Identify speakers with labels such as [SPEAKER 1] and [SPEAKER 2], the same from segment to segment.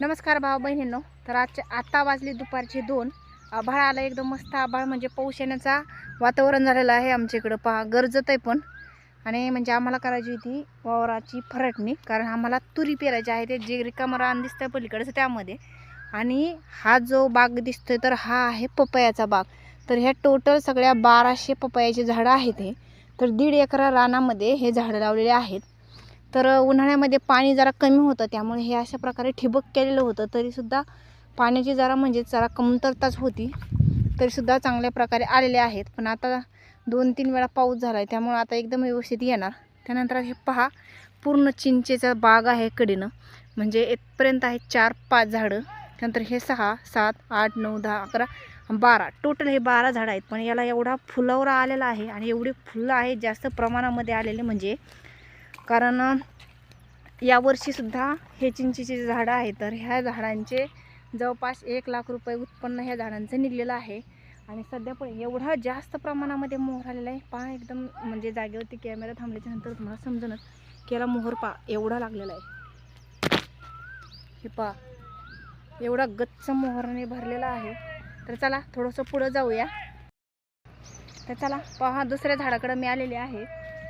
[SPEAKER 1] नमस्कार भाऊ बहिणींनो. तर आजच्या आत्ता वाजली दुपारचे दोन. आभाळ आला एकदम मस्त. आभाळ म्हणजे पाऊस येण्याचा वातावरण झालेलं आहे आमच्या इकडं. पहा गरजत आहे पण. आणि म्हणजे आम्हाला करायची होती वावराची फरटणी. कारण आम्हाला तुरी पेरायची आहे. ते जे रिकामं रान दिसतं आहे पलीकडचं त्यामध्ये. आणि हा जो बाग दिसतोय तर हा आहे पपयाचा बाग. तर ह्या टोटल सगळ्या बाराशे पपयाचे झाडं आहेत हे. तर दीड एकरा रानामध्ये हे झाडं लावलेले आहेत. तर उन्हाळ्यामध्ये पाणी जरा कमी होतं त्यामुळे हे अशा प्रकारे ठिबक केलेलं होतं. तरीसुद्धा पाण्याची जरा म्हणजे जरा कमतरताच होती. तरीसुद्धा चांगल्या प्रकारे आलेले आहेत. पण आता दोन तीन वेळा पाऊस झाला आहे त्यामुळे आता एकदम व्यवस्थित येणार. त्यानंतर हे पहा पूर्ण चिंचेचा बाग आहे कडीनं. म्हणजे इथपर्यंत आहे चार पाच झाडं. त्यानंतर हे सहा सात आठ नऊ दहा अकरा बारा. टोटल हे बारा झाडं आहेत. पण याला एवढा फुलवरा आलेला आहे आणि एवढी फुलं आहेत जास्त प्रमाणामध्ये आलेले म्हणजे कारण यावर्षीसुद्धा हे चिंचेची झाडं आहे. तर ह्या झाडांचे जवळपास एक लाख रुपये उत्पन्न ह्या झाडांचं निघलेलं आहे. आणि सध्या पण एवढा जास्त प्रमाणामध्ये मोहर आलेला आहे. पहा एकदम म्हणजे जागेवरती कॅमेरा थांबल्याच्या नंतर तुम्हाला समजूनच की याला मोहर पहा एवढा लागलेला आहे. हे पहा एवढा गच्च मोहराने भरलेला आहे. तर चला थोडंसं पुढं जाऊया. तर चला पहा दुसऱ्या झाडाकडं मी आलेले आहे.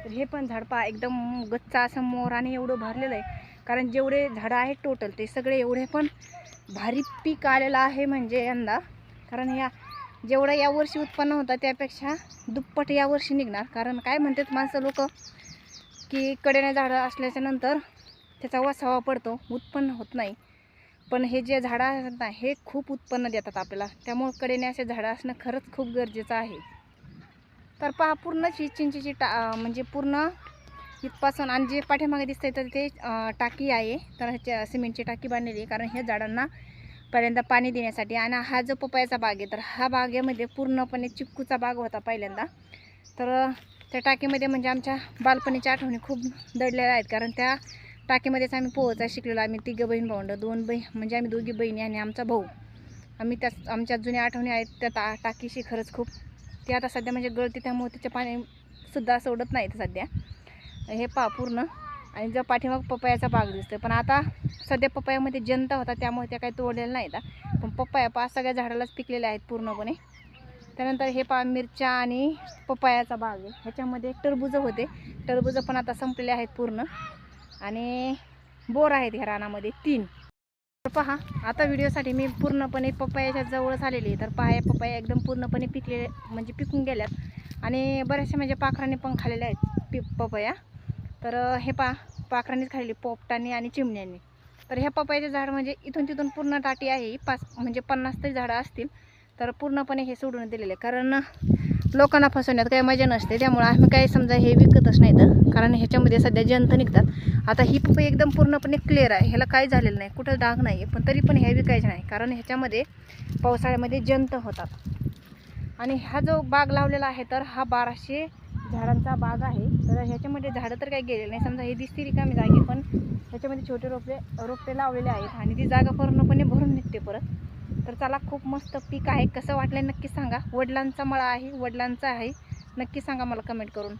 [SPEAKER 1] तर हे पण झाड पहा एकदम गच्च असं मोराने एवढं भरलेलं आहे. कारण जेवढे झाडं आहेत टोटल ते सगळे एवढे पण भारी पीक आलेलं आहे म्हणजे यंदा. कारण ह्या जेवढं यावर्षी उत्पन्न होतं त्यापेक्षा दुप्पट यावर्षी निघणार. कारण काय म्हणतात माणसं लोक की कडेने झाडं असल्याच्या नंतर त्याचा वसावा पडतो उत्पन्न होत नाही. पण हे जे झाडं आहेत ना हे खूप उत्पन्न देतात आपल्याला. त्यामुळे कडेने असे झाडं असणं खरंच खूप गरजेचं आहे. तर पहा पूर्णच ही चिंचेची टा म्हणजे पूर्ण इथपासून आणि जे पाठीमागे दिसतंय तर ते टाकी आहे. तर ह्याच्या सिमेंटची टाकी बांधलेली आहे. कारण ह्या झाडांना पहिल्यांदा पाणी देण्यासाठी आणि हा जो पपयाचा बाग आहे तर हा बागेमध्ये पूर्णपणे चिक्कूचा बाग होता पहिल्यांदा. तर त्या टाकीमध्ये म्हणजे आमच्या बालपणीच्या आठवणी खूप दडलेल्या आहेत. कारण त्या टाकीमध्येच आम्ही पोहोचा शिकलेलो. आम्ही तिघं बहीण भावंड दोन बहीण म्हणजे आम्ही दोघी बहिणी आणि आमचा भाऊ. आम्ही त्या आमच्या जुन्या आठवणी आहेत. त्या टा टाकीशी खरंच खूप ती आता सध्या म्हणजे गळती त्यामुळे त्याचे पाणीसुद्धा सोडत नाहीत सध्या. हे पा पूर्ण. आणि जर पाठीमाग पपयाचा बाग दिसतो पण आता सध्या पपयामध्ये जनता होता त्यामुळे त्या काही तोडलेल्या नाहीत. हा. पण पपया पा सगळ्या झाडालाच पिकलेल्या आहेत पूर्णपणे. त्यानंतर हे पा मिरच्या आणि पपयाचा बाग आहे. ह्याच्यामध्ये टरबुजं होते. टरबुजं पण आता संपलेले आहेत पूर्ण. आणि बोर आहेत ह्या रानामध्ये तीन. पहा आता व्हिडिओसाठी मी पूर्णपणे पपयाच्या जवळच आलेली तर पहा या पपया एकदम पूर्णपणे पिकले म्हणजे पिकून गेल्यात. आणि बऱ्याचशा म्हणजे पाखराने पण खाल्लेल्या आहेत पि पपया. तर हे पा पाखरांनीच खाल्ली पोपटाने आणि चिमण्यांनी. तर ह्या पपयाचे झाड म्हणजे इथून तिथून पूर्ण टाटी आहे. पाच म्हणजे पन्नास तरी झाडं असतील. तर पूर्णपणे हे सोडून दिलेले. आहे. कारण लोकांना फसवण्यात काही मजा नसते त्यामुळे आम्ही काही समजा हे विकतच नाही तर. कारण ह्याच्यामध्ये सध्या जंत निघतात. आता ही पपई एकदम पूर्णपणे क्लिअर आहे. ह्याला काही झालेलं नाही कुठं डाग नाही आहे पण तरी पण हे विकायचे नाही. कारण ह्याच्यामध्ये पावसाळ्यामध्ये जंत होतात. आणि हा जो बाग लावलेला आहे तर हा बाराशे झाडांचा बाग आहे. तर ह्याच्यामध्ये झाडं तर काही गेलेले नाही. समजा हे दिसते रिकामी जागी पण ह्याच्यामध्ये छोटे रोपे रोपटे लावलेले आहेत. आणि ती जागा पूर्णपणे भरून निघते परत. तर चला खूप मस्त पीक आहे. कसं वाटलं नक्की सांगा. वडिलांचा मळा आहे वडिलांचा आहे. नक्की सांगा मला कमेंट करून.